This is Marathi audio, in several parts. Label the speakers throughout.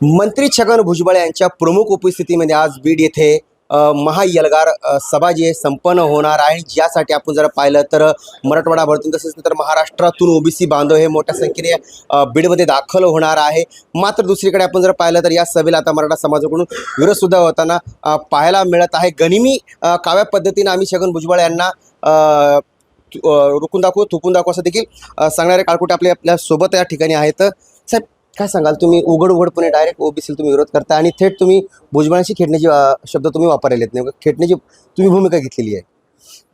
Speaker 1: मंत्री छगन भुजबळ यांच्या प्रमुख उपस्थितीमध्ये आज बीड येथे महायलगार सभा जी आहे संपन्न होणार आहे ज्यासाठी आपण जर पाहिलं तर मराठवाडा भरतून तसेच तर महाराष्ट्रातून ओबीसी बांधव हे मोठ्या संख्येने बीडमध्ये दाखल होणार आहे. मात्र दुसरीकडे आपण जर पाहिलं तर या सभेला आता मराठा समाजाकडून विरोधसुद्धा होताना पाहायला मिळत आहे. गनिमी काव्या पद्धतीनं आम्ही छगन भुजबळ यांना अ, रुकून दाखवू थुकून दाखवू असं देखील सांगणारे काळकुटे आपले आपल्यासोबत या ठिकाणी आहेत. साहेब काय सांगाल? तुम्ही उघड उघडपणे डायरेक्ट ओबीसीला तुम्ही विरोध करता आणि थेट तुम्ही भुजबळांशी खेळण्याची शब्द तुम्ही वापरलेत नाही नेमकं खेळण्याची तुम्ही भूमिका घेतलेली आहे.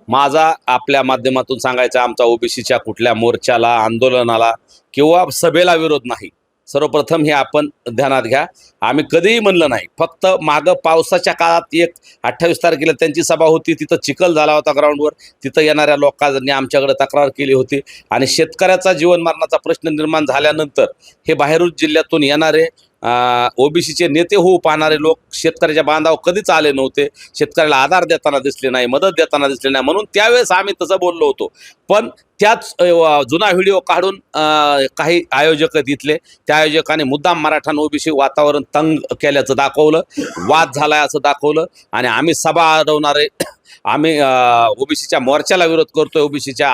Speaker 2: माझा आपल्या माध्यमातून सांगायचा आमचा ओबीसीच्या कुठल्या मोर्चाला आंदोलनाला किंवा सभेला विरोध नाही. सर्वप्रथम हे आपण ध्यानात घ्या. आम्ही कधीही म्हणलं नाही. फक्त मागं पावसाच्या काळात एक अठ्ठावीस तारखेला त्यांची सभा होती. तिथं चिखल झाला होता ग्राउंडवर तिथं येणाऱ्या लोकांनी आमच्याकडे तक्रार केली होती. आणि शेतकऱ्याचा जीवनमरणाचा प्रश्न निर्माण झाल्यानंतर हे बाहेरून जिल्ह्यातून येणारे ओबीसीचे नेते होऊ पाहणारे लोक शेतकऱ्याच्या बांधावर कधीच आले नव्हते. शेतकऱ्याला आधार देताना दिसले नाही मदत देताना दिसले नाही. म्हणून त्यावेळेस आम्ही तसं बोललो होतो. पण त्याच जुना व्हिडिओ काढून काही आयोजक तिथले त्या आयोजकाने मुद्दाम मराठा ओबीसी वातावरण तंग केल्याचं दाखवलं. वाद झालाय असं दाखवलं. आणि आम्ही सभा अडवणारे आम्ही ओबीसीच्या मोर्चाला विरोध करतोय ओबीसीच्या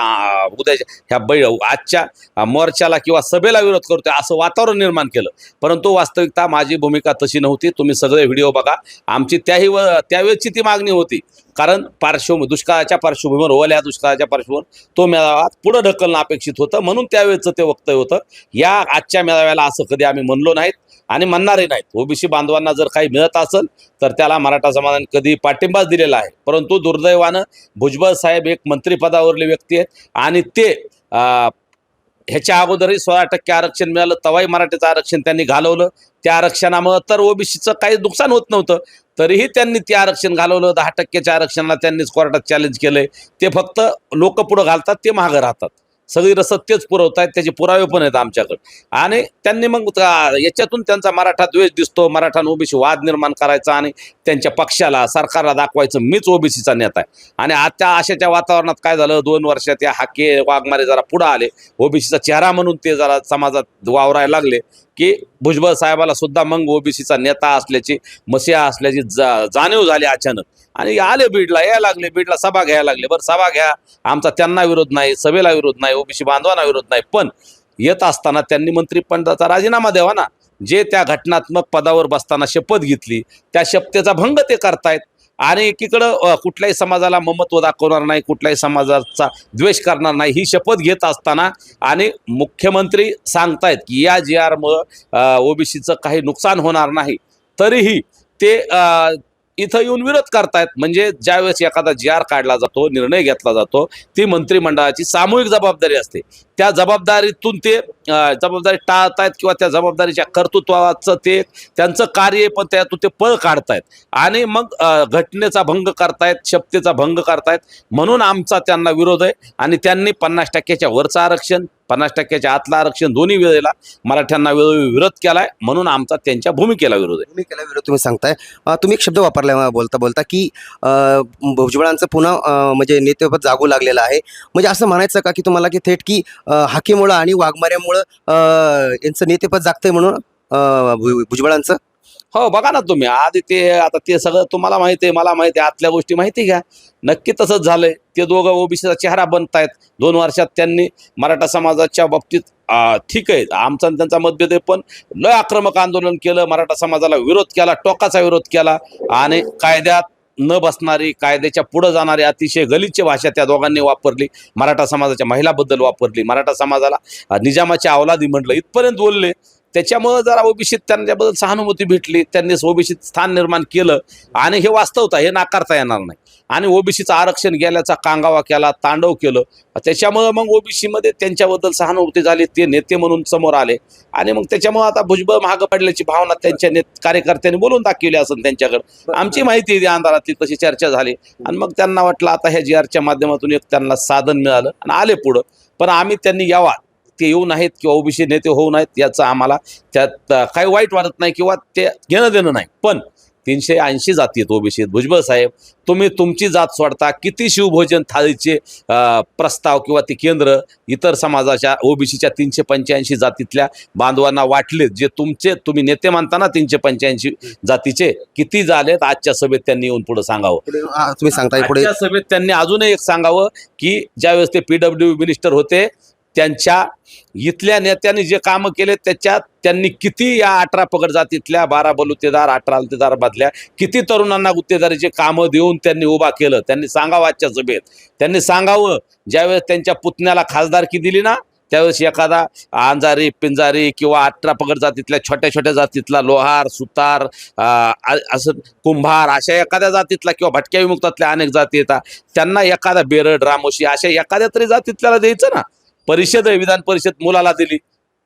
Speaker 2: उद्याच्या ह्या बै आजच्या मोर्चाला किंवा सभेला विरोध करतोय असं वातावरण निर्माण केलं. परंतु वास्तविकता माझी भूमिका तशी नव्हती. तुम्ही सगळे व्हिडिओ बघा. आमची त्याही व त्यावेळेची ती मागणी होती. कारण पार्श्वभूमी दुष्काळाच्या पार्श्वभूमीवर ओल्या दुष्काळाच्या पार्श्वभूमीवर तो मेळावा पुढं ढकलणं अपेक्षित होतं. म्हणून त्यावेळेचं ते वक्तव्य होतं. या आजच्या मेळाव्याला असं कधी आम्ही म्हणलो नाहीत. आणि म्हणणारही नाहीत. ओबीसी बांधवांना जर काही मिळत असेल तर त्याला मराठा समाजाने कधी पाठिंबाच दिलेला आहे. परंतु दुर्दैवानं भुजबळ साहेब एक मंत्रिपदावरले व्यक्ती आहेत आणि ते ह्याच्या अगोदरही सोळा टक्के आरक्षण मिळालं तवाही मराठीचं आरक्षण त्यांनी घालवलं. त्या आरक्षणामुळं तर ओबीसीचं काही नुकसान होत नव्हतं. तरीही त्यांनी ते आरक्षण घालवलं. दहा टक्क्याच्या आरक्षणाला त्यांनीच कोर्टात चॅलेंज केलं ते फक्त लोक पुढं घालतात ते महागं राहतात. सगळी सत्यच तेच पुरवत आहेत त्याचे पुरावे पण आहेत आमच्याकडे. आणि त्यांनी मग याच्यातून त्यांचा मराठा द्वेष दिसतो मराठा ओबीसी वाद निर्माण करायचा आणि त्यांच्या पक्षाला सरकारला दाखवायचं मीच ओबीसीचा नेता आहे. आणि आता अशाच्या वातावरणात काय झालं? दोन वर्षात या हाके वाघमारे जरा पुढं आले. ओबीसीचा चेहरा म्हणून ते जरा समाजात वावरायला लागले की भुजबळ साहेबाला सुद्धा मग ओबीसीचा नेता असल्याची मसिया असल्याची जा जाणीव झाली अचानक. आणि आले बीडला यायला लागले बीडला सभा घ्यायला लागले. बरं सभा घ्या. आमचा त्यांना विरोध नाही सभेला विरोध नाही ओबीसी बांधवांना विरोध नाही. पण येत असताना त्यांनी मंत्रिपदाचा राजीनामा द्यावा ना. जे त्या घटनात्मक पदावर बसताना शपथ घेतली त्या शपथेचा भंग ते करतायत. आणि एकीकडं कुठल्याही समाजाला ममत्व दाखवणार नाही कुठल्याही समाजाचा द्वेष करणार नाही ही शपथ घेत असताना आणि मुख्यमंत्री सांगतायत की या जी आरमुळं ओबीसीचं काही नुकसान होणार नाही. तरीही ते इथं येऊन विरोध करतायत. म्हणजे ज्यावेळेस एखादा जी आर काढला जातो निर्णय घेतला जातो ती मंत्रिमंडळाची सामूहिक जबाबदारी असते. त्या जबाबदारीतून ते जबाबदारी टाळतायत किंवा त्या जबाबदारीच्या कर्तृत्वाचं ते त्यांचं कार्य पण त्यातून ते पळ काढतायत. आणि मग घटनेचा भंग करतायत शपथेचा भंग करतायत म्हणून आमचा त्यांना विरोध आहे. आणि त्यांनी पन्नास टक्क्याच्या वरचं आरक्षण पन्नास टक्क्याच्या आतलं आरक्षण दोन्ही वेळेला मराठ्यांना वेळोवेळी विरोध केलाय म्हणून आमचा त्यांच्या भूमिकेला विरोध आहे.
Speaker 1: भूमिकेला केला विरोध तुम्ही सांगताय. तुम्ही एक शब्द वापरला बोलता बोलता की भुजबळांचं पुन्हा म्हणजे नेतेपद जागू लागलेलं आहे. म्हणजे असं म्हणायचं का की तुम्हाला की थेट की हाकीमुळं आणि वाघमाऱ्यामुळं यांचं नेतेपद जागतंय म्हणून भु- भुजबळांचं?
Speaker 2: हो बघा ना तुम्ही. आधी ते आता ते सगळं तुम्हाला माहिती आहे मला माहिती आहे आतल्या गोष्टी माहिती घ्या. नक्की तसंच झालंय. ते दोघं ओबीसीचा चेहरा बनतायत. दोन वर्षात त्यांनी मराठा समाजाच्या बाबतीत ठीक आहे. आमचा आणि त्यांचा मतभेद आहे पण लय आक्रमक आंदोलन केलं. मराठा समाजाला विरोध केला टोकाचा विरोध केला. आणि कायद्यात न बसणारी कायद्याच्या पुढं जाणारी अतिशय गलिच्छ भाषा त्या दोघांनी वापरली. मराठा समाजाच्या महिलाबद्दल वापरली. मराठा समाजाला निजामाच्या अवलादी म्हटलं. इथपर्यंत बोलले. त्याच्यामुळं जरा ओबीसीत त्यांच्याबद्दल सहानुभूती भेटली त्यांनी ओबीसीत स्थान निर्माण केलं आणि हे वास्तवता हे नाकारता येणार नाही. आणि ओबीसीचं आरक्षण गेल्याचा कांगावा केला तांडव केलं त्याच्यामुळं मग ओबीसीमध्ये त्यांच्याबद्दल सहानुभूती झाली ते नेते म्हणून समोर आले. आणि मग त्याच्यामुळं आता भुजबळ महाग पडल्याची भावना त्यांच्या नेत कार्यकर्त्यांनी बोलून दाखवली असेल त्यांच्याकडे. आमची माहिती आहे अंधारातली तशी चर्चा झाली. आणि मग त्यांना वाटलं आता ह्या जी आरच्या माध्यमातून एक त्यांना साधन मिळालं आणि आले पुढं. पण आम्ही त्यांनी यावा. ते येऊ नाहीत किंवा ओबीसी नेते होऊ नाहीत याचं आम्हाला त्यात काही वाईट वाटत नाही किंवा ते घेणं देणं नाही. पण तीनशे ऐंशी जाती आहेत ओबीसीत भुजबळ साहेब तुम्ही तुमची जात सोडता किती शिवभोजन थाळीचे प्रस्ताव किंवा ते केंद्र इतर समाजाच्या ओबीसीच्या तीनशे पंच्याऐंशी जातीतल्या बांधवांना वाटले जे तुमचे तुम्ही नेते म्हणताना तीनशे पंच्याऐंशी जातीचे किती झालेत? आजच्या सभेत त्यांनी येऊन पुढे सांगावं.
Speaker 1: तुम्ही
Speaker 2: आजच्या सभेत त्यांनी अजूनही एक सांगावं की ज्यावेळेस ते पीडब्ल्यू मिनिस्टर होते त्यांच्या इथल्या नेत्यांनी जे कामं केले त्याच्यात त्यांनी किती या अठरा पगड जातीतल्या बारा बलुतेदार अठरा अलतेदार मधल्या किती तरुणांना गुत्तेदारीचे कामं देऊन त्यांनी उभा केलं त्यांनी सांगावं आजच्या सभेत. त्यांनी सांगावं ज्यावेळेस त्यांच्या पुतण्याला खासदारकी दिली ना त्यावेळेस एखादा अंजारी पिंजारी किंवा अठरा पगड जातीतल्या छोट्या छोट्या जातीतला लोहार सुतार असं कुंभार अशा एखाद्या जातीतला किंवा भटक्या विमुक्तातल्या अनेक जाती येतात. त्यांना एखादा बेरड रामोशी अशा एखाद्या तरी जातीतल्याला द्यायचं ना. परिषद आहे विधान परिषद मुलाला दिली.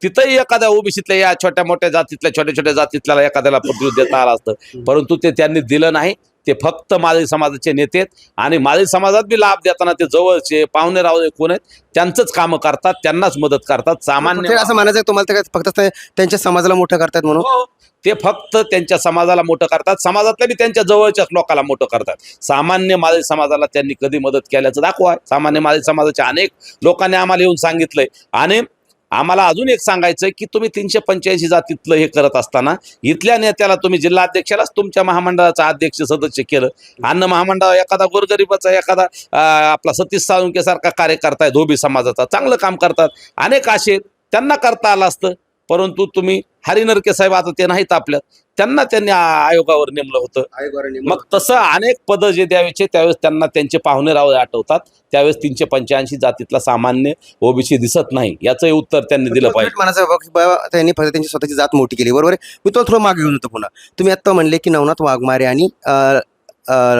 Speaker 2: तिथंही एखाद्या ओबीसीतल्या या छोट्या मोठ्या जातीतल्या छोट्या छोट्या जातीतल्याला एखाद्याला प्रतिनिधी देता आलं असतं. परंतु ते त्यांनी दिलं नाही. ते फक्त माळी समाजाचे नेते आहेत. आणि माळी समाजात बी लाभ देताना ते जवळचे पाहुणे रावळे कोण आहेत त्यांचंच कामं करतात त्यांनाच मदत करतात. सामान्य
Speaker 1: असं म्हणायचं तुम्हाला ते काय फक्त ते त्यांच्या समाजाला मोठं करतात म्हणून?
Speaker 2: हो. ते फक्त त्यांच्या समाजाला मोठं करतात. समाजातल्या बी त्यांच्या जवळच्याच लोकाला मोठं करतात. सामान्य माळी समाजाला त्यांनी कधी मदत केल्याचं दाखवा. सामान्य माळी समाजाच्या अनेक लोकांनी आम्हाला येऊन सांगितलंय. आणि आम्हाला अजून एक सांगायचं की तुम्ही तीनशे पंच्याऐंशी जातीतलं हे करत असताना इथल्या नेत्याला तुम्ही जिल्हाध्यक्षालाच तुमच्या महामंडळाचा अध्यक्ष सदस्य केलं. अन्न महामंडळ एखादा गोरगरिबाचा एखादा आपला सतीश साळुंकेसारखा कार्यकर्ता आहे धोबी समाजाचा. चांगलं काम करतात. अनेक असे त्यांना करता आलं असतं. परंतु तुम्ही हरिनरके साहेब आता ते नाहीत आपल्यात. त्यांना त्यांनी आयोगावर नेमलं होतं. मग तसं अनेक पदं जे द्यावेचे त्यावेळेस त्यांना त्यांचे पाहुणे रावळे आठवतात. त्यावेळेस तीनशे पंच्याऐंशी जातीतला सामान्य ओबीसी दिसत नाही. याचंही उत्तर त्यांनी दिलं पाहिजे.
Speaker 1: त्यांनी त्यांची स्वतःची जात मोठी केली. बरोबर आहे? मी तो थोडं मागे घेऊन होतो पुन्हा. तुम्ही आता म्हणले की नवनाथ वाघमारे आणि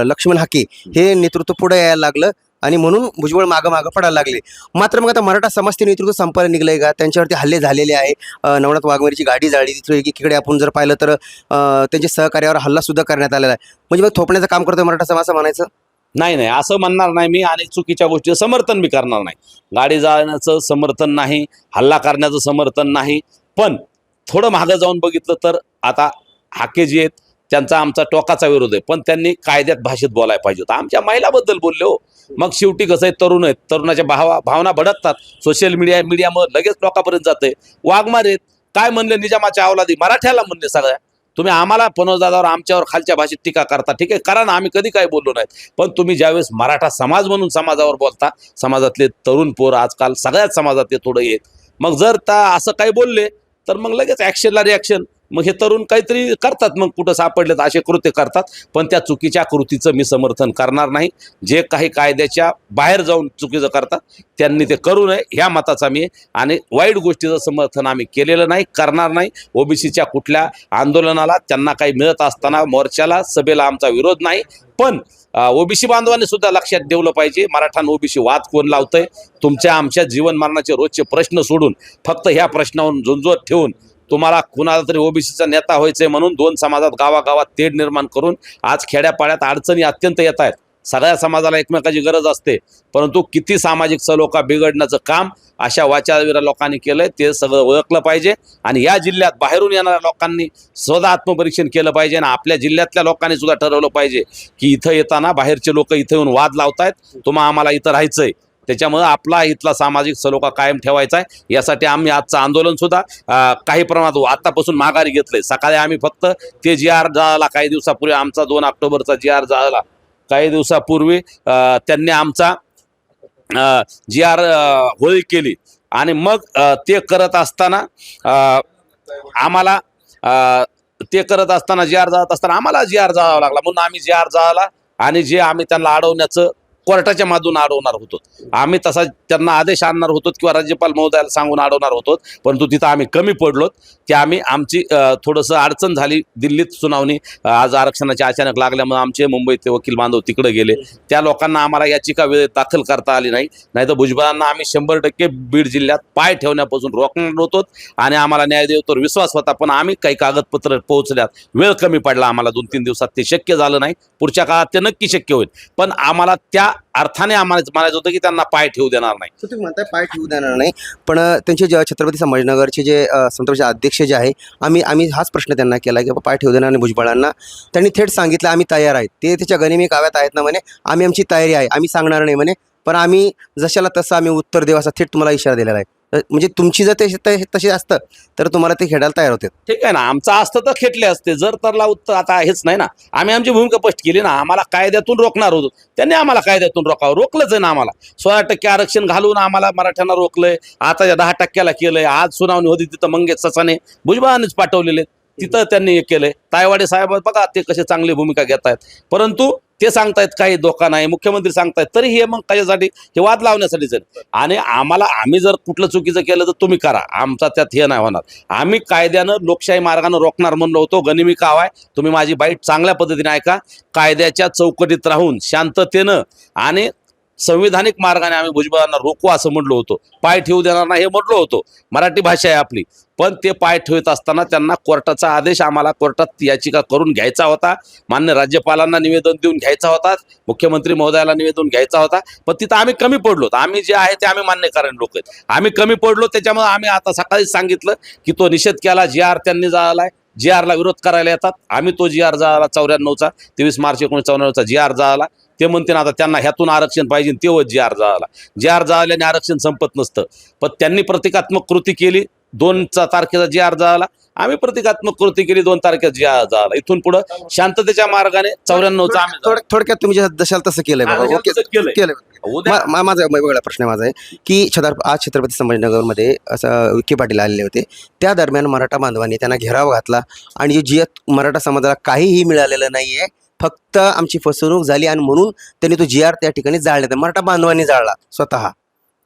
Speaker 1: लक्ष्मण हाके हे नेतृत्व पुढे यायला लागलं. आणि म्हणून भुजबळ मागं मागं पडायला लागले. मात्र मग आता मराठा समाज नेतृत्व संपायला निघलंय का? त्यांच्यावरती हल्ले झालेले आहे. नवनाथ वाघमेरीची गाडी जाळली. तिथे एकीकडे आपण जर पाहिलं तर त्यांच्या सहकार्यावर हल्लासुद्धा करण्यात आलेला आहे. म्हणजे मग थोपण्याचं काम करतोय मराठा समाज म्हणायचं?
Speaker 2: नाही नाही. असं म्हणणार नाही मी आणि चुकीच्या गोष्टीचं समर्थन मी करणार नाही. गाडी जाळण्याचं समर्थन नाही हल्ला करण्याचं समर्थन नाही. पण थोडं मागं जाऊन बघितलं तर आता हाके जे आहेत त्यांचा आमचा टोकाचा विरोध आहे. पण त्यांनी कायद्यात भाषेत बोलायला पाहिजे होता. आमच्या महिलाबद्दल बोलले हो. मग शेवटी कसं आहे तरुण आहेत. तरुणाच्या भावा भावना भडकतात. सोशल मीडिया मीडियामुळे लगेच लोकांपर्यंत जाते. वाघमार आहेत. काय म्हणले निजामाच्या अवलादी मराठ्याला म्हणले सगळ्या. तुम्ही आम्हाला पनोजदादावर आमच्यावर खालच्या भाषेत टीका करता. ठीक आहे? कारण आम्ही कधी काय बोललो नाही पण तुम्ही ज्यावेळेस मराठा समाज म्हणून समाजावर बोलता समाजातले तरुण पोर आजकाल सगळ्याच समाजातले थोडं येत मग जर त्या असं काही बोलले तर मग लगेच ॲक्शनला रिॲक्शन मग हे तरुण काहीतरी करतात. मग कुठं सापडलेत असे कृत्य करतात. पण त्या चुकीच्या कृतीचं मी समर्थन करणार नाही. जे काही कायद्याच्या बाहेर जाऊन चुकीचं करतात त्यांनी ते करू नये. ह्या मताचा मी आणि वाईट गोष्टीचं समर्थन आम्ही केलेलं नाही करणार नाही. ओबीसीच्या कुठल्या आंदोलनाला त्यांना काही मिळत असताना मोर्चाला सभेला आमचा विरोध नाही. पण ओबीसी बांधवांनी सुद्धा लक्षात ठेवलं पाहिजे. मराठा ओबीसी वाद कोण लावतंय? तुमच्या आमच्या जीवन मरणाचे रोजचे प्रश्न सोडून फक्त ह्या प्रश्नावरून झुंजवत ठेवून तुम्हाला कुणाला तरी ओबीसीचा नेता व्हायचंय म्हणून दोन समाजात गावागावात तेढ निर्माण करून आज खेड्यापाड्यात अडचणी अत्यंत येत आहेत. सगळ्या समाजाला एकमेकाची गरज असते. परंतु किती सामाजिक सलोखा बिघडण्याचं काम अशा वाचावीर लोकांनी केलंय ते सगळं ओळखलं पाहिजे. आणि या जिल्ह्यात बाहेरून येणाऱ्या लोकांनी स्वतः आत्मपरीक्षण केलं पाहिजे आणि आपल्या जिल्ह्यातल्या लोकांनी सुद्धा ठरवलं पाहिजे की इथं येताना बाहेरचे लोक इथं येऊन वाद लावतायत. तुम्हा आम्हाला इथं राहायचंय. त्याच्यामुळं आपला इथला सामाजिक सलोखा कायम ठेवायचा आहे. यासाठी आम्ही आजचं आंदोलनसुद्धा काही प्रमाणात आत्तापासून माघारी घेतलं आहे सकाळी आम्ही फक्त ते जी आर झाला काही दिवसापूर्वी आमचा दोन ऑक्टोबरचा जी आर झाला काही दिवसापूर्वी त्यांनी आमचा जी आर होळी केली. आणि मग ते करत असताना आम्हाला ते करत असताना जी आर जात असताना आम्हाला जी आर जावा लागला. म्हणून आम्ही जी आर जाळला आणि जे आम्ही त्यांना अडवण्याचं कोर्टाच्या माधून अडवणार होतो. आम्ही तसा त्यांना आदेश आणणार होतो किंवा राज्यपाल महोदयाला सांगून अडवणार होतो परंतु तिथं आम्ही कमी पडलो की आम्ही आमची थोडंसं अडचण झाली. दिल्लीत सुनावणी आज आरक्षणाची अचानक लागल्यामुळे आमचे मुंबईतले वकील बांधव तिकडे गेले. त्या लोकांना आम्हाला याचिका वेळेत दाखल करता आली नाही. नाही तर भुजबळांना आम्ही शंभर टक्के बीड जिल्ह्यात पाय ठेवण्यापासून रोखणार होतो आणि आम्हाला न्याय देवतो विश्वास होता पण आम्ही काही कागदपत्र पोहोचल्यात. वेळ कमी पडला आम्हाला दोन तीन दिवसात. ते शक्य झालं नाही. पुढच्या काळात ते नक्की शक्य होईल. पण आम्हाला त्या अर्थाने आम्हाला म्हणायचं होतं की त्यांना पाय ठेवू देणार नाही.
Speaker 1: तुम्ही म्हणताय पाय ठेवू देणार नाही पण त्यांचे जे छत्रपती संभाजीनगरचे जे संतोषचे अध्यक्ष जे आहे आम्ही आम्ही हाच प्रश्न त्यांना केला की पाय ठेवू देणार नाही भुजबळांना. त्यांनी थेट सांगितलं आम्ही तयार आहेत ते त्याच्या गनिमी काव्यात आहेत ना म्हणे आम्ही आमची तयारी आहे आम्ही सांगणार नाही म्हणे पण आम्ही जशाला तसं आम्ही उत्तर देऊ असा थेट तुम्हाला इशारा दिलेला आहे. म्हणजे तुमची जर ते ते- तसे असतं तर तुम्हाला ते खेळायला तयार होते
Speaker 2: ठीक आहे ना आमचं असतं तर खेटले असते. जर तरला उत्तर आता हेच नाही ना. आम्ही आमची भूमिका स्पष्ट केली ना आम्हाला कायद्यातून रोखणार होतो. त्यांनी आम्हाला कायद्यातून रोखावं. रोखलंच आहे ना आम्हाला. सोळा टक्के आरक्षण घालून आम्हाला मराठ्यांना रोखलंय. आता या दहा टक्क्याला केलंय. आज सुनावणी होती तिथं मंगेश ससाने भुजबळांनीच पाठवलेले. तिथं त्यांनी हे केलंय. तायवाडे साहेब बघा ते कसे चांगली भूमिका घेत आहेत परंतु ते सांगतायत काही धोका नाही मुख्यमंत्री सांगतायत तरी हे मग त्याच्यासाठी हे वाद लावण्यासाठीच जर. आणि आम्हाला आम्ही जर कुठलं चुकीचं केलं तर तुम्ही करा. आमचा त्यात हे नाही होणार. आम्ही कायद्यानं लोकशाही मार्गानं रोखणार म्हणलो होतो गनिमी काव आहे तुम्ही माझी बाईट चांगल्या पद्धतीने ऐका. कायद्याच्या चौकटीत राहून शांततेनं आणि संविधानिक मार्गाने आम्ही भुजबळांना रोखू असं म्हटलो होतो. पाय ठेवू देणार नाही हे म्हटलो होतो. मराठी भाषा आहे आपली. पण ते पाय ठेवत असताना त्यांना कोर्टाचा आदेश आम्हाला कोर्टात याचिका करून घ्यायचा होता. मान्य राज्यपालांना निवेदन देऊन घ्यायचा होता. मुख्यमंत्री महोदयाला निवेदन घ्यायचा होता. पण तिथं आम्ही कमी पडलो आम्ही जे आहे ते आम्ही मान्य कारण लोक आहेत. आम्ही कमी पडलो. त्याच्यामुळे आम्ही आता सकाळीच सांगितलं की तो निषेध केला. जी आर त्यांनी जाळलाय. जी आरला विरोध करायला येतात. आम्ही तो जी आर जाळला चौऱ्याण्णवचा. तेवीस मार्च एकोणीस चौऱ्याण्णवचा जी आर जाळला. ते म्हणते ना आता त्यांना ह्यातून आरक्षण पाहिजे तेव्हा जी आर जाळला जी आर जाळल्याने आरक्षण संपत नसतं. पण त्यांनी प्रतिकात्मक कृती केली दोनचा तारखेचा जी आर जाळला आम्ही प्रतिकात्मक कृती केली दोन तारखेचा जी आर जाळला इथून पुढे शांततेच्या मार्गाने चौऱ्याण्णवचा
Speaker 1: थोडक्यात तुम्ही जे जशाल तसं केलंय. केलं माझा वेगळा प्रश्न माझा आहे की छत्र आज छत्रपती संभाजीनगरमध्ये असं विखे पाटील आलेले होते. त्या दरम्यान मराठा बांधवांनी त्यांना घेराव घातला आणि जी मराठा समाजाला काहीही मिळालेलं नाही आहे फक्त आमची फसवणूक झाली आणि म्हणून त्यांनी तो जी आर त्या ठिकाणी जाळला मराठा बांधवांनी जाळला स्वतः.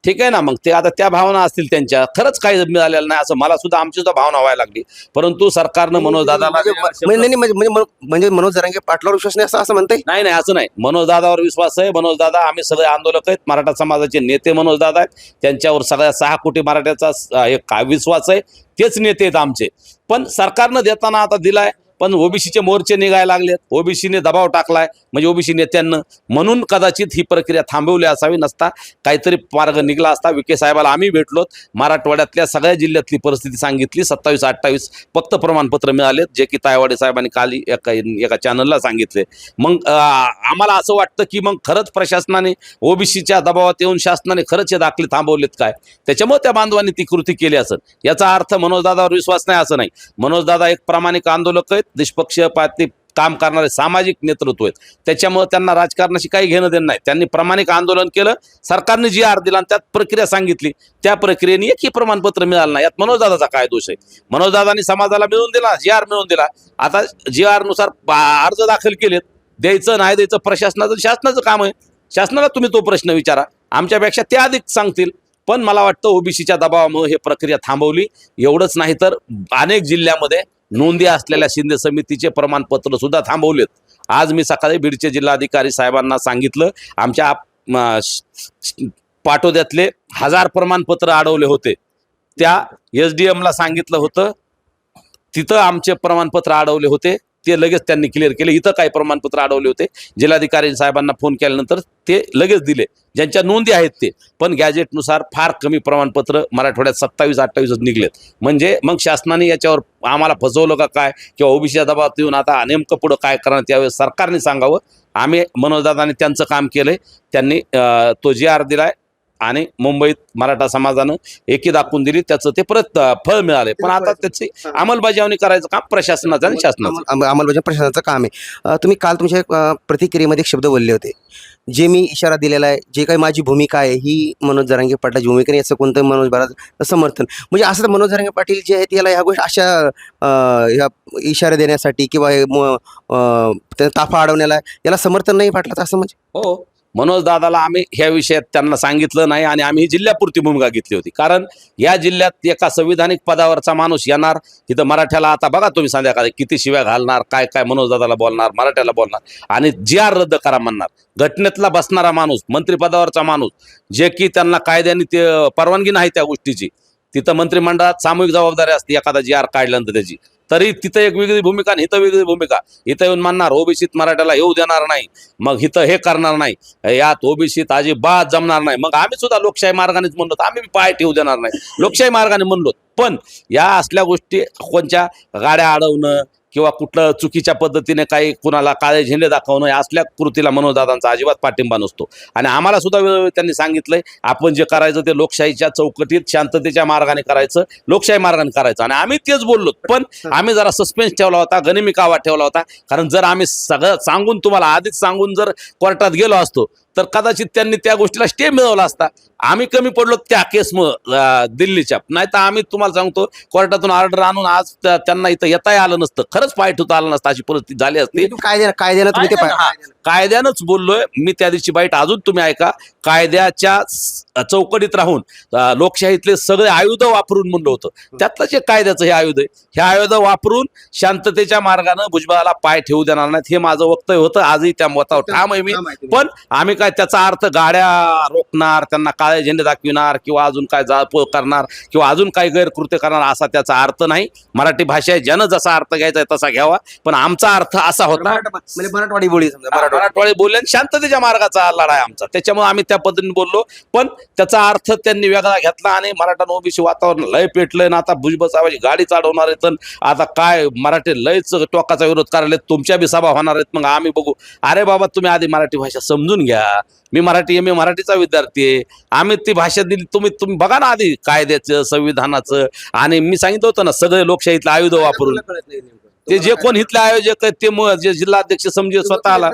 Speaker 2: ठीक आहे ना मग? ते आता त्या भावना असतील त्यांच्या. खरंच काही मिळालेलं नाही असं मला सुद्धा आमची सुद्धा भावना व्हायला लागली. परंतु सरकारनं मनोज दादाला
Speaker 1: म्हणजे म्हणजे म्हणजे म्हणजे मनोज जरांगे पाटलावर विश्वास नाही असं असं म्हणताय?
Speaker 2: नाही नाही असं नाही. मनोज दादावर विश्वास आहे. मनोज दादा आम्ही सगळे आंदोलक आहेत. मराठा समाजाचे नेते मनोज दादा आहेत. त्यांच्यावर सगळ्या सहा कोटी मराठ्याचा एक विश्वास आहे? तेच नेते आहेत आमचे. पण सरकारनं देताना आता दिलाय. पण ओबीसीचे मोर्चे निघायला लागलेत. ओबीसीने दबाव टाकलाय. म्हणजे ओबीसी नेत्यांना. म्हणून कदाचित ही प्रक्रिया थांबवली असावी नसता काहीतरी मार्ग निघला असता. विखे साहेबाला आम्ही भेटलोत. मराठवाड्यातल्या सगळ्या जिल्ह्यातली परिस्थिती सांगितली. सत्तावीस अठ्ठावीस फक्त प्रमाणपत्र मिळालेत जे की तायवाडे साहेबांनी काल एका एका चॅनलला सांगितले. मग आम्हाला असं वाटतं की मग खरंच प्रशासनाने ओबीसीच्या दबावात येऊन शासनाने खरंच हे दाखले थांबवलेत काय? त्याच्यामुळे त्या बांधवांनी ती कृती केली असेल. याचा अर्थ मनोजदादावर विश्वास नाही असं नाही. मनोजदादा एक प्रामाणिक आंदोलक आहेत. निष्पक्षपाती काम करणारे सामाजिक नेतृत्व आहेत. त्याच्यामुळे त्यांना राजकारणाशी काही घेणं देणं नाही. त्यांनी प्रामाणिक आंदोलन केलं. सरकारने जी आर दिला आणि त्यात प्रक्रिया सांगितली त्या प्रक्रियेने एकही प्रमाणपत्र मिळालं नाही. यात मनोजदादाचा काय दोष आहे? मनोजदादांनी समाजाला मिळवून दिला जी आर मिळवून दिला. आता जी आरनुसार अर्ज दाखल केलेत. द्यायचं नाही द्यायचं प्रशासनाचं शासनाचं काम आहे. शासनाला तुम्ही तो प्रश्न विचारा. आमच्यापेक्षा ते अधिक सांगतील. पण मला वाटतं ओबीसीच्या दबावामुळे हे प्रक्रिया थांबवली. एवढंच नाही तर अनेक जिल्ह्यामध्ये नोंदी असलेल्या शिंदे समितीचे प्रमाणपत्र सुद्धा थांबवलेत. आज मी सकाळी बीडचे जिल्हाधिकारी साहेबांना सांगितलं आमच्या पाठोद्यातले पाटोद्यातले हजार प्रमाणपत्र अडवले होते. त्या एस डी एमला सांगितलं होतं तिथं आमचे प्रमाणपत्र अडवले होते. ते लगेच त्यांनी क्लिअर केले. इथं काही प्रमाणपत्र अडवले होते. जिल्हाधिकारी साहेबांना फोन केल्यानंतर ते लगेच दिले. ज्यांच्या नोंदी आहेत ते. पण गॅजेटनुसार फार कमी प्रमाणपत्र मराठवाड्यात सत्तावीस अठ्ठावीसच निघलेत. म्हणजे मग शासनाने याच्यावर आम्हाला फसवलं का काय? किंवा ओबीसीच्या दबावात येऊन आता नेमकं पुढं काय करणार? त्यावेळेस सरकारने सांगावं. आम्ही मनोजदादाने त्यांचं काम केलंय. त्यांनी तो जी आर दिलाय आणि मुंबईत मराठा समाजानं एकी दाखवून दिली त्याचं ते परत फळ मिळाले पण आता त्याची अंमलबजावणी करायचं काम प्रशासनाचं आणि शासनाचं.
Speaker 1: अंमल- अंमल- अंमलबजावणी प्रशासनाचं काम आहे. तुम्ही काल तुमच्या प्रतिक्रियेमध्ये एक शब्द बोलले होते. जे मी इशारा दिलेला आहे जे काही माझी भूमिका आहे ही मनोज जरांगे पाटलाची भूमिका नाही याचं कोणतं मनोज बाळा समर्थन. म्हणजे असं तर मनोज जरांगे पाटील जे आहेत याला ह्या गोष्टी अशा ह्या इशारे देण्यासाठी किंवा ताफा अडवण्याला याला समर्थन नाही पाटलाचं असं म्हणजे?
Speaker 2: हो. मनोज दादाला आम्ही ह्या विषयात त्यांना सांगितलं नाही आणि आम्ही ही जिल्ह्यापुरती भूमिका घेतली होती. कारण या जिल्ह्यात एका संविधानिक पदावरचा माणूस येणार इथं मराठ्याला आता बघा तुम्ही संध्याकाळी किती शिव्या घालणार काय काय मनोज दादाला बोलणार मराठ्याला बोलणार आणि जी आर रद्द करा म्हणणार. घटनेतला बसणारा माणूस मंत्रिपदावरचा माणूस जे की त्यांना कायद्याने ते परवानगी नाही त्या गोष्टीची तिथं मंत्रिमंडळात सामूहिक जबाबदारी असते एखादा जी आर काढल्यानंतर त्याची. तरी तिथं एक वेगळी भूमिका आणि इथं वेगळी भूमिका. इथं येऊन म्हणणार ओबीसीत मराठ्याला येऊ देणार नाही. मग इथं हे करणार नाही. यात ओबीसीत अजिबात जमणार नाही. मग आम्ही सुद्धा लोकशाही मार्गानेच म्हणलो आम्ही पाय ठेवू देणार नाही. लोकशाही मार्गाने म्हणलो पण या असल्या गोष्टी कोणत्या गाड्या अडवणं किंवा कुठलं चुकीच्या पद्धतीने काही कुणाला काळे झेंडे दाखवणं या असल्या कृतीला मनोदादांचा अजिबात पाठिंबा नसतो. आणि आम्हाला सुद्धा वेळोवेळी त्यांनी सांगितलंय आपण जे करायचं ते लोकशाहीच्या चौकटीत शांततेच्या मार्गाने करायचं लोकशाही मार्गाने करायचं. आणि आम्ही तेच बोललो पण आम्ही जरा सस्पेन्स ठेवला होता गनिमी कावा ठेवला होता. कारण जर आम्ही सगळं सांगून तुम्हाला आधीच सांगून जर कोर्टात गेलो असतो तर कदाचित त्यांनी त्या गोष्टीला स्टे मिळवला असता. आम्ही कमी पडलो त्या केस दिल्लीच्या. नाही तर आम्ही तुम्हाला सांगतो कोर्टातून ऑर्डर आणून आज त्यांना इथं येताही आलं नसतं. खरंच पाय ठेवता आलं नसतं अशी परिस्थिती झाली असती.
Speaker 1: म्हणजे कायद्या कायद्यानं तुम्ही ते
Speaker 2: कायद्यानं. कायद्यानंच बोललोय. मी त्या दिवशी बाईट अजून तुम्ही ऐका कायद्याच्या स- चौकटीत राहून अं, लोकशाहीतले सगळे आयुध वापरून म्हणलं होतं. त्यातलंच एक कायद्याचं हे आयुध आहे हे आयुध वापरून शांततेच्या मार्गानं भुजबळाला पाय ठेवू देणार नाहीत हे माझं वक्तव्य होतं. आजही त्या मतावर ठाम आहे मी. पण आम्ही काय त्याचा अर्थ गाड्या रोखणार त्यांना काळे झेंडे दाखविणार किंवा अजून काय जाळपोळ करणार किंवा अजून काही गैरकृत्य करणार असा त्याचा अर्थ नाही. मराठी भाषा आहे ज्यानं जसा अर्थ घ्यायचा आहे तसा घ्यावा. पण आमचा अर्थ असा होता
Speaker 1: म्हणजे मराठवाडी बोली समजा मराठवाडी.
Speaker 2: मराठवाडे बोलले आणि शांततेच्या मार्गाचा लढा आहे आमचा. त्याच्यामुळे आम्ही त्या पद्धतीने बोललो. पण त्याचा अर्थ त्यांनी वेगळा घेतला आणि मराठा ओबीसी वातावरण लय पेटलंय ना. आता भुजबळ साहेबाची गाडी चालवणार आहेत आता काय मराठी लयच टोकाचा विरोध करायला तुमच्या बी सभा होणार आहेत. मग आम्ही बघू. अरे बाबा तुम्ही आधी मराठी भाषा समजून घ्या. मी मराठी एम ए मराठीचा विद्यार्थी आहे. आम्ही ती भाषा दिली. तुम्ही तुम्ही बघा ना आधी कायद्याचं संविधानाचं. आणि मी सांगितलं होतं ना सगळे लोकशाहीतलं आयुध वापरून. ते जे कोण इथले आयोजक आहेत ते म- जे जिल्हाध्यक्ष समजे स्वतःला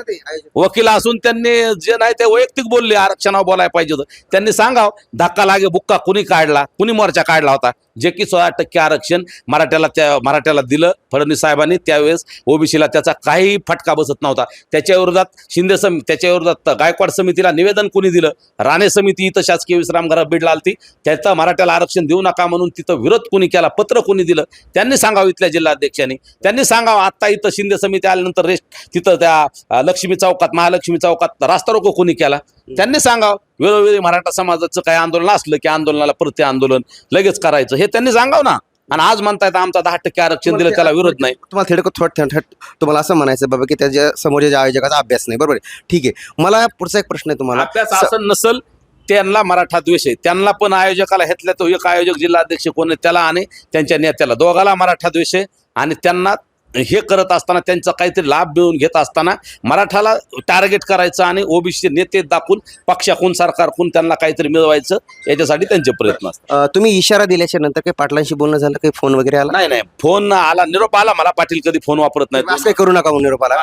Speaker 2: वकील असून त्यांनी जे नाही ते वैयक्तिक बोलले आरक्षणावर बोलायला पाहिजे होतं. त्यांनी सांगाव धक्का लागे बुक्का कुणी काढला कुणी मोर्चा काढला होता. जे की सोळा टक्के आरक्षण मराठ्याला त्या मराठ्याला दिलं फडणवीस साहेबांनी. त्यावेळेस ओबीसीला त्याचा काही फटका बसत नव्हता. त्याच्या विरोधात शिंदे समिती त्याच्या विरोधात गायकवाड समितीला निवेदन कोणी दिलं? राणे समिती इथं शासकीय विश्रामगृह बीडला आलती त्याचं मराठ्याला आरक्षण देऊ नका म्हणून तिथं विरोध कोणी केला? पत्र कोणी दिलं? त्यांनी सांगावं इथल्या जिल्हाध्यक्षांनी. त्यांनी सांगावं आता इथं शिंदे समिती आल्यानंतर रेस्ट तिथं त्या लक्ष्मी चौकात महालक्ष्मी चौकात रास्ता रोको कोणी केला? त्यांनी सांगावं. वेळोवेळी मराठा समाजाचं काही आंदोलन असलं की आंदोलनाला प्रति आंदोलन लगेच करायचं हे त्यांनी सांगावं ना. आणि आज म्हणतायत आमचा दहा टक्के आरक्षण दिलं त्याला विरोध नाही.
Speaker 1: तुम्हाला थेट थोड थेट तुम्हाला असं म्हणायचं बाबा की त्याच्या समोरच्या आयोजकाचा अभ्यास नाही बरोबर ठीक आहे. मला पुढचा एक प्रश्न आहे तुम्हाला.
Speaker 2: अभ्यास असं नसल त्यांना मराठा द्वेष आहे. त्यांना पण आयोजकाला ह्यातल्या तो एक आयोजक जिल्हाध्यक्ष कोण त्याला आणि त्यांच्या नेत्याला. दोघाला मराठा द्वेष आहे आणि त्यांना हे करत असताना त्यांचा काहीतरी लाभ मिळवून घेत असताना मराठाला टार्गेट करायचं आणि ओबीसी नेते दाखवून पक्षाकून सरकारकून त्यांना काहीतरी मिळवायचं याच्यासाठी त्यांचे प्रयत्न असतात.
Speaker 1: तुम्ही इशारा दिल्याच्या नंतर काही पाटलांशी बोलणं झालं काही फोन वगैरे आला?
Speaker 2: नाही नाही फोन आला. निरोप आला. मला पाटील कधी फोन वापरत नाही
Speaker 1: असं करू नका म्हणून निरोपाला.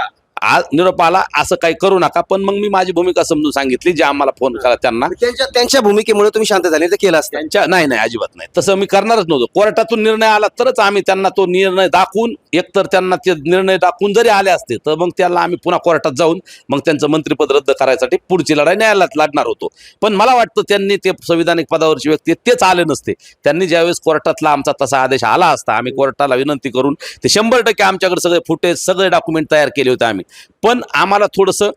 Speaker 2: आ- निरोप आला असं काही करू नका पण मग मी माझी भूमिका समजून सांगितली जे आम्हाला फोन करा त्यांना.
Speaker 1: त्यांच्या त्यांच्या भूमिकेमुळे तुम्ही शांत झाले तर केलं असतं.
Speaker 2: त्यांच्या नाही नाही अजिबात नाही. तसं मी करणारच नव्हतो. कोर्टातून निर्णय आला तरच आम्ही त्यांना तो निर्णय दाखवून एकतर त्यांना ते निर्णय दाखवून जरी आले असते तर मग त्याला आम्ही पुन्हा कोर्टात जाऊन मग त्यांचं मंत्रिपद रद्द करायसाठी पुढची लढाई न्यायालयात लढणार होतो. पण मला वाटतं त्यांनी ते संविधानिक पदावरची व्यक्ती तेच आले नसते. त्यांनी ज्यावेळेस कोर्टातला आमचा तसा आदेश आला असता आम्ही कोर्टाला विनंती करून ते शंभर टक्के आमच्याकडे सगळे फुटेज सगळे डॉक्युमेंट तयार केले होते आम्ही. पण आम्हाला थोडंसं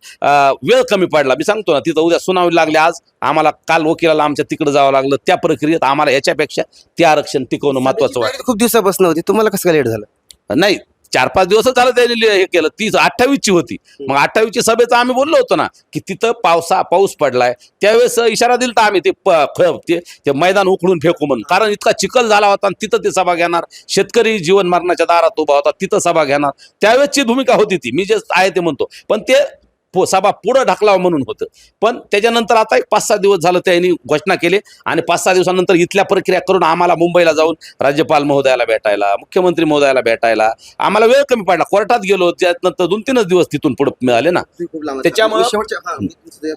Speaker 2: वेळ कमी पडला. मी सांगतो ना तिथं उद्या सुनावणी लागली आज आम्हाला काल वकिलाला आमच्या तिकडे जावं लागलं. त्या प्रक्रियेत आम्हाला याच्यापेक्षा ते आरक्षण टिकवणं महत्वाचं वाटतं.
Speaker 1: खूप दिवसापासून होती. तुम्हाला कसं काय लेट झालं?
Speaker 2: नाही चार पाच दिवसच झालं त्यांनी हे केलं. ती अठ्ठावीसची होती. मग अठ्ठावीसची सभेचं आम्ही बोललो होतो ना की तिथं पावसा पाऊस पडलाय. त्यावेळेस इशारा दिला तर आम्ही ते प- ते ते मैदान उखडून फेकू म्हणून. कारण इतका चिखल झाला होता आणि तिथं ते सभा घेणार. शेतकरी जीवन मरणाच्या दारात उभा होता तिथं सभा घेणार. त्यावेळेसची भूमिका होती ती. मी जे आहे ते म्हणतो. पण ते पो- सभा पुढं ढकलावं म्हणून होतं. पण त्याच्यानंतर आता एक पाच सहा दिवस झालं त्यांनी घोषणा केली आणि पाच सहा दिवसानंतर इथल्या प्रक्रिया करून आम्हाला मुंबईला जाऊन राज्यपाल महोदयाला भेटायला मुख्यमंत्री महोदयाला भेटायला आम्हाला वेळ कमी पडला. कोर्टात गेलो त्यानंतर दोन तीनच दिवस तिथून पुढे मिळाले ना. त्याच्यामुळं-
Speaker 1: शेवटच्या हा,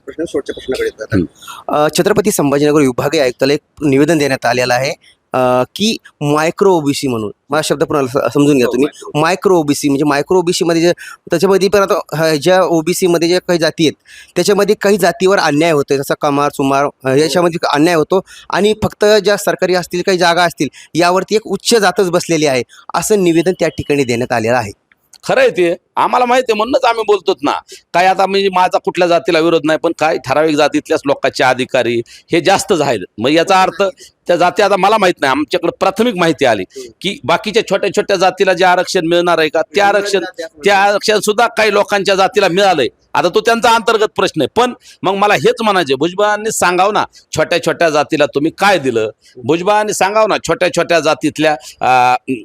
Speaker 1: प्रश्नाकडे छत्रपती संभाजीनगर विभागीय आयुक्ताला एक निवेदन देण्यात आलेलं आहे. अं, की मायक्रो ओबीसी म्हणून. मला शब्द पुन्हा स- समजून घ्या तुम्ही. मायक्रो ओबीसी म्हणजे मायक्रो ओबीसी मध्ये जे त्याच्यामध्ये पण आता ह- ज्या ओबीसी मध्ये ज्या काही जाती आहेत त्याच्यामध्ये काही जातीवर अन्याय होतो जसा कमार सुमार अं, याच्यामध्ये अन्याय होतो. आणि फक्त ज्या सरकारी असतील काही जागा असतील यावरती एक उच्च जातच बसलेली आहे असं निवेदन त्या ठिकाणी देण्यात आलेलं आहे.
Speaker 2: खरं आहे ते. आम्हाला माहिती आहे म्हणूनच आम्ही बोलतोच ना. काय आता म्हणजे माझा कुठल्या जातीला विरोध नाही पण काय ठराविक जातीतल्याच लोकांचे अधिकारी हे जास्तच आहेत. मग याचा अर्थ त्या जाती आता मला माहीत नाही. आमच्याकडे प्राथमिक माहिती आली की बाकीच्या छोट्या छोट्या जातीला जे आरक्षण मिळणार आहे का ते आरक्षण ते आरक्षण सुद्धा काही लोकांच्या जातीला मिळालंय. आता तो त्यांचा अंतर्गत प्रश्न आहे. पण मग मला हेच म्हणायचे भुजबळांनी सांगाव ना छोट्या छोट्या जातीला तुम्ही काय दिलं? भुजबळांनी सांगाव ना छोट्या छोट्या जातीतल्या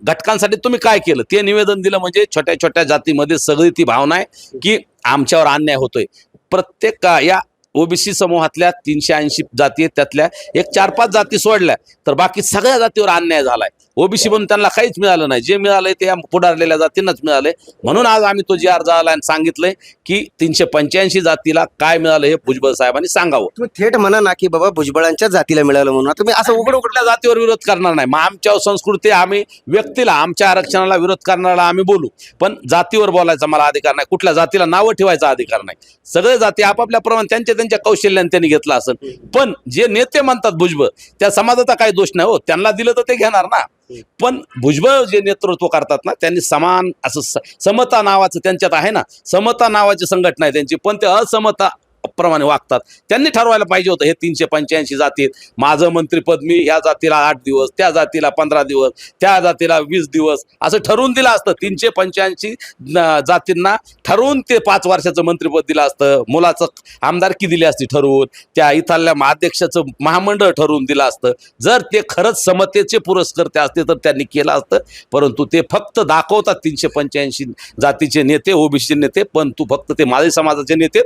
Speaker 2: घटकांसाठी तुम्ही काय केलं? ते निवेदन दिलं म्हणजे छोट्या छोट्या जातीमध्ये सगळी ती भावना आहे की आमच्यावर अन्याय होतोय. प्रत्येक या ओबीसी समूहातल्या तीनशे ऐंशी जाती आहेत त्यातल्या एक चार पाच जाती सोडल्या तर बाकी सगळ्या जातीवर अन्याय झालाय. ओबीसी म्हणून त्यांना काहीच मिळालं नाही. जे मिळालंय ते पुढारलेल्या जातींनाच मिळालंय. म्हणून आज आम्ही तो जी अर्ज आला आणि सांगितलंय की तीनशे पंच्याऐंशी जातीला काय मिळालं हे भुजबळ साहेबांनी सांगावं.
Speaker 1: तुम्ही थेट म्हणा ना की बाबा भुजबळांच्या जातीला मिळालं म्हणून. तुम्ही असं उघड उघड
Speaker 2: कुठल्या जातीवर विरोध करणार नाही. मग आमच्या संस्कृती आम्ही व्यक्तीला आमच्या आरक्षणाला विरोध करणारा आम्ही बोलू. पण जातीवर बोलायचा मला अधिकार नाही. कुठल्या जातीला नावं ठेवायचा अधिकार नाही. सगळे जाती आपापल्या प्रमाणे त्यांच्या त्यांच्या कौशल्याने त्यांनी घेतलं असेल. पण जे नेते म्हणतात भुजबळ त्या समाजाचा काही दोष नाही हो. त्यांना दिलं तर ते घेणार ना. पण भुजबळ जे नेतृत्व करतात ना त्यांनी समान असं स- समता नावाचं त्यांच्यात आहे ना समता नावाची संघटना आहे त्यांची. पण ते असमता प्रमाणे वागतात. त्यांनी ठरवायला पाहिजे होतं हे तीनशे पंच्याऐंशी जातीत माझं मंत्रिपद मी ह्या जातीला आठ दिवस त्या जातीला पंधरा दिवस त्या जातीला वीस दिवस असं ठरवून दिलं असतं. तीनशे पंच्याऐंशी जातींना ठरवून ते पाच वर्षाचं मंत्रिपद दिलं असतं. मुलाचं आमदारकी दिली असती ठरवून. त्या इथल्या अध्यक्षाचं महामंडळ ठरवून दिलं असतं. जर ते खरंच समतेचे पुरस्कर्ते असते तर त्यांनी केलं असतं. परंतु ते फक्त दाखवतात तीनशे पंच्याऐंशी जातीचे नेते ओबीसी नेते पण तू फक्त ते माझे समाजाचे नेते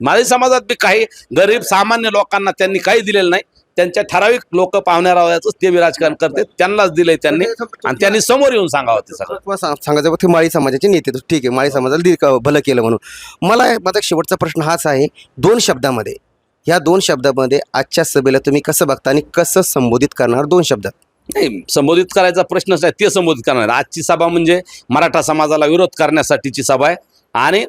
Speaker 2: माळी समाजात बी काही गरीब सामान्य लोकांना त्यांनी काही दिलेलं नाही. त्यांच्या ठराविक लोक पाहुण्यारावयाच ते बी राजकारण करते. त्यांनाच दिलंय त्यांनी. आणि त्यांनी समोर येऊन सांगावं ते सगळं.
Speaker 1: सांगायचं ते माळी समाजाचे नेते. ठीक आहे माळी समाजाला भलं केलं म्हणून. मला माझा शेवटचा प्रश्न हाच आहे. दोन शब्दामध्ये ह्या दोन शब्दामध्ये आजच्या सभेला तुम्ही कसं बघता आणि कसं संबोधित करणार दोन शब्दात?
Speaker 2: नाही संबोधित करायचा प्रश्नच नाही ते संबोधित करणार. आजची सभा म्हणजे मराठा समाजाला विरोध करण्यासाठीची सभा आहे. आणि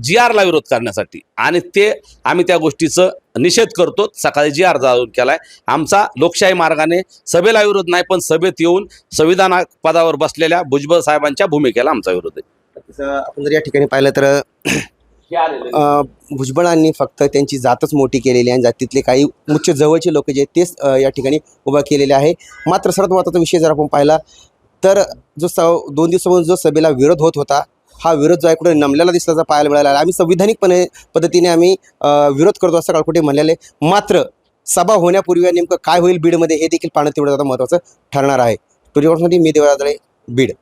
Speaker 2: जी आरला विरोध करण्यासाठी. आणि ते आम्ही त्या गोष्टीचं निषेध करतो. सकाळी जी आर जाऊन केलाय. आमचा लोकशाही मार्गाने सभेला विरोध नाही पण सभेत येऊन संविधान पदावर बसलेल्या भुजबळ साहेबांच्या भूमिकेला आमचा विरोध आहे.
Speaker 1: आपण जर या ठिकाणी पाहिलं तर भुजबळांनी फक्त त्यांची जातच मोठी केलेली आहे. आणि जातीतले काही उच्च जवळचे लोक जे आहेत तेच या ठिकाणी उभा केलेले आहे. मात्र सर्वात महत्त्वाचा विषय जर आपण पाहिला तर जो स दोन दिवसापासून जो सभेला विरोध होत होता हा विरोध जो आहे कुठे नमलेला दिसल्याचा पाहायला मिळाला आहे. आम्ही संविधानिकपणे पद्धतीने आम्ही विरोध करतो असं काळ कुठे म्हणलेले. मात्र सभा होण्यापूर्वी नेमकं काय होईल बीडमध्ये हे देखील पाहणं तेवढं आता महत्त्वाचं ठरणार आहे. टुरिवॉर्समध्ये मी देवराजळे बीड.